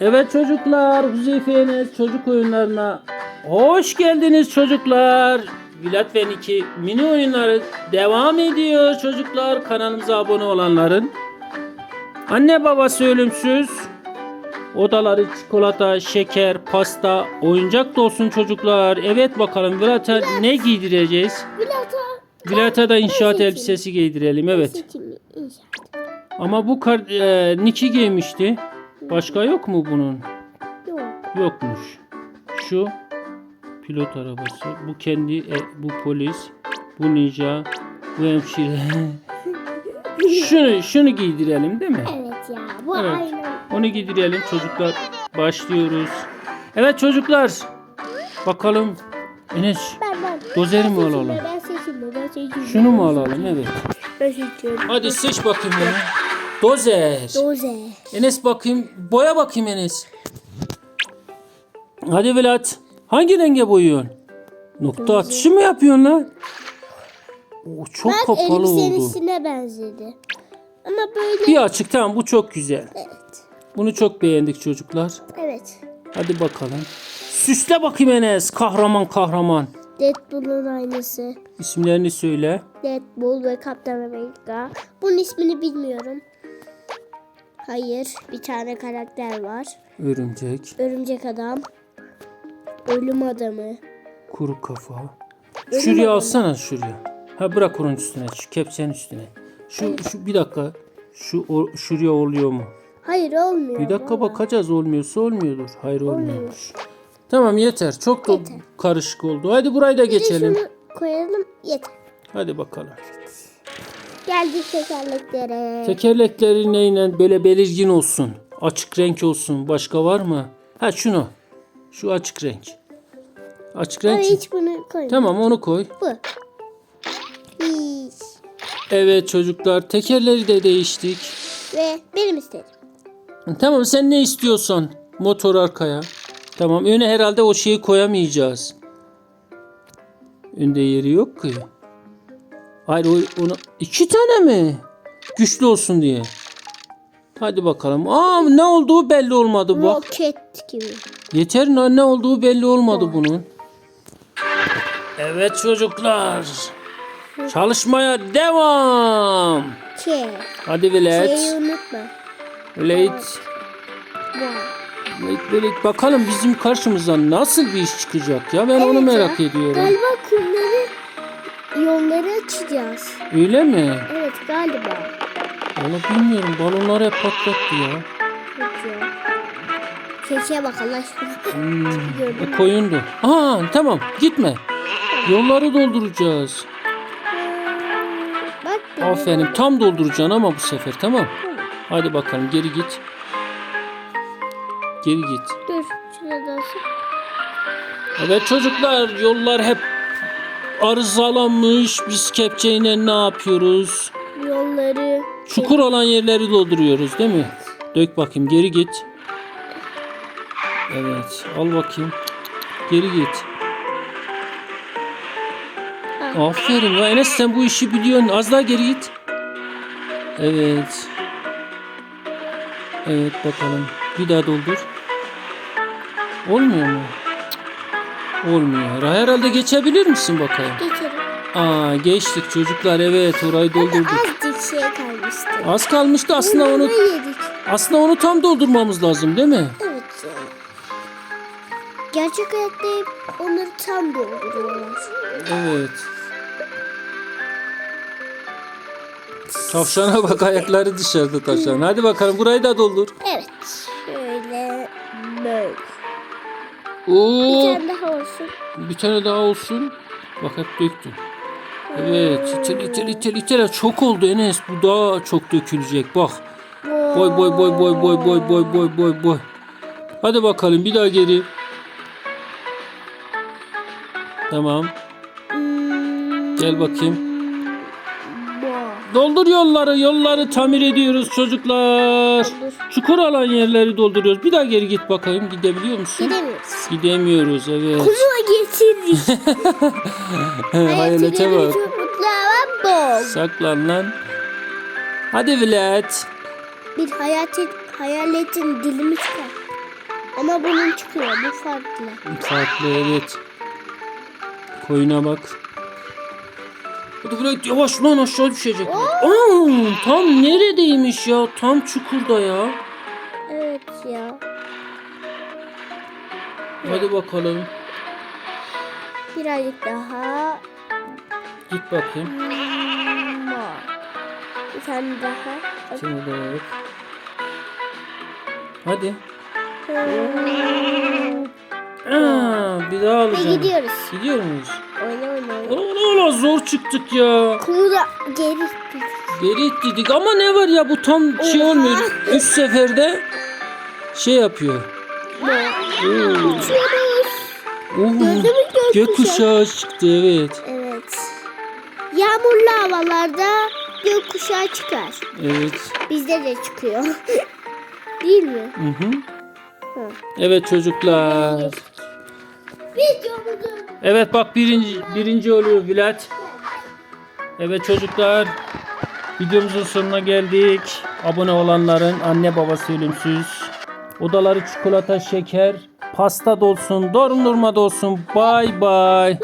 Evet çocuklar, Huzeyfe Enes çocuk oyunlarına hoş geldiniz çocuklar. Vilat ve Niki mini oyunları devam ediyor çocuklar. Kanalımıza abone olanların. Anne babası ölümsüz. Odaları çikolata, şeker, pasta, oyuncak da olsun çocuklar. Evet bakalım Vilat'a ne giydireceğiz? Vilat'a da inşaat seçeyim. elbisesi giydirelim evet. İnşaat. Ama bu kar, e, Niki giymişti. Başka yok mu bunun? Yok. Yokmuş. Şu pilot arabası. Bu kendi e, bu polis. Bu ninja. Bu hemşire. şunu şunu giydirelim değil mi? Evet ya. Bu Evet. aynen. Onu giydirelim çocuklar. Başlıyoruz. Evet çocuklar. Bakalım. Enes Ben ben. Dozeri ben mi alalım? Ben seçeyim mi? Ben seçeyim. şunu mu alalım? Evet. Ben seçiyorum. Hadi seç bakayım bunu. Dozer. Doze. Enes bakayım. Boya bakayım Enes. Hadi Velat. Hangi renge boyuyorsun? Nokta atışı mı yapıyorsun lan? Oo, çok Ben kapalı elbisenin oldu. üstüne benzedi. Ama böyle. Bir açık tamam bu çok güzel. Evet. Bunu çok beğendik çocuklar. Evet. Hadi bakalım. Süsle bakayım Enes. Kahraman kahraman. Deadpool'un aynısı. İsimlerini söyle. Deadpool ve Kaptan Amerika. Bunun ismini bilmiyorum. Hayır. Bir tane karakter var. Örümcek, Örümcek adam. Ölüm adamı. kuru kafa. Ölüm Şuraya adamı. alsana şuraya. Ha bırak onun üstüne. Şu kepçenin üstüne. Şu, şu bir dakika. Şu o- şuraya oluyor mu? Hayır olmuyor. Bir dakika baba. bakacağız olmuyorsa olmuyordur. Hayır olmuyormuş. Tamam yeter. Çok da Yeter. karışık oldu. Hadi burayı da Bir de geçelim. şunu koyalım yeter. Hadi bakalım. Geldik tekerleklere. Tekerlekleri neyle böyle belirgin olsun. Açık renk olsun. Başka var mı? Ha şunu. Şu açık renk. Açık renk. Ama hiç bunu koyma. Tamam onu koy. Bu. Hiç. Evet çocuklar tekerleri de değiştik. Ve benim istedim. Tamam sen ne istiyorsan. Motor arkaya. Tamam öne herhalde o şeyi koyamayacağız. Önde yeri yok ki. Hayır o, onu iki tane mi? Güçlü olsun diye. Hadi bakalım. Aa ne olduğu belli olmadı bak. Roket gibi. Yeter ne ne olduğu belli olmadı bunun. Evet çocuklar. Çalışmaya devam. K. Hadi Şeyi Velet. unutma. Velet. Velet, Velet. Bakalım bizim karşımıza nasıl bir iş çıkacak ya. Ben onu Evet merak ya. ediyorum. Galiba kumları yolları açacağız. Öyle mi? Evet galiba. Valla bilmiyorum. Balonları hep patlattı ya. Peki. Keçiye bak Allah aşkına. Hmm, koyundu. Aa tamam gitme. Yolları dolduracağız. Bak. dedi. Aferin. Tam dolduracaksın ama bu sefer tamam. Hadi bakalım geri git. Geri git. Dur. Şurada olsun. Evet çocuklar yollar hep arızalanmış. Biz kepçeyle ne yapıyoruz? Yolları. Çukur olan yerleri dolduruyoruz değil mi? Dök bakayım geri git. Evet al bakayım. Geri git. Aferin ya Enes sen bu işi biliyorsun. Az daha geri git. Evet. Evet bakalım. Bir daha doldur. Olmuyor mu? Olmuyor. Herhalde geçebilir misin bakayım? Geçelim. Aa geçtik çocuklar evet orayı doldurduk. Azıcık şey kalmıştı. Az kalmıştı aslında onu yedik. aslında onu tam doldurmamız lazım değil mi? Evet. Gerçek hayatta hep onları tam dolduruyorlar. Evet. Tavşana bak ayakları dışarıda tavşan. Hadi bakalım burayı da doldur. Evet. Bir Oo, tane daha olsun. bir tane daha olsun. Bak hep döktün. Evet, itel itel itel itel çok oldu Enes. Bu daha çok dökülecek. Bak. Boy boy boy boy boy boy boy boy boy boy. Hadi bakalım bir daha geri. Tamam. Hmm, Gel bakayım. Doldur yolları, yolları tamir ediyoruz çocuklar. Çukur alan yerleri dolduruyoruz. Bir daha geri git bakayım. Gidebiliyor musun? Gidemiyoruz. Gidemiyoruz evet. Kuma getirdik. Hayalete bak. Saklan lan. Hadi Vlad. Bir hayaletin, hayaletin dilimi çıkar. Ama bunun çıkıyor. Bu farklı. Farklı evet. Koyuna bak. Hadi bırak yavaş lan aşağı düşecek. Aa, tam neredeymiş ya? Tam çukurda ya. Evet ya. Hadi bakalım. Birazcık daha. Git bakayım. Hmm, Bir tane daha. Seni de. Hadi. Aa, bir daha alacağım. gidiyoruz. Gidiyor muyuz? Oyna oyna oyna. Ola ola zor çıktık ya. Kumu da geri gitti. Geri ittirdik ama ne var ya bu tam şey Oha. olmuyor. Üç seferde şey yapıyor. Oo. Uçuyoruz. Gökkuşağı çıktı evet. Evet. Yağmurlu havalarda gökkuşağı çıkar. Evet. Bizde de çıkıyor. Değil mi? Hı hı. Hı. Evet çocuklar. Videomuzu Evet bak birinci, birinci oluyor Vilat. Evet çocuklar. Videomuzun sonuna geldik. Abone olanların anne babası ölümsüz. Odaları çikolata şeker. Pasta dolsun, dondurma dolsun. Bay bay.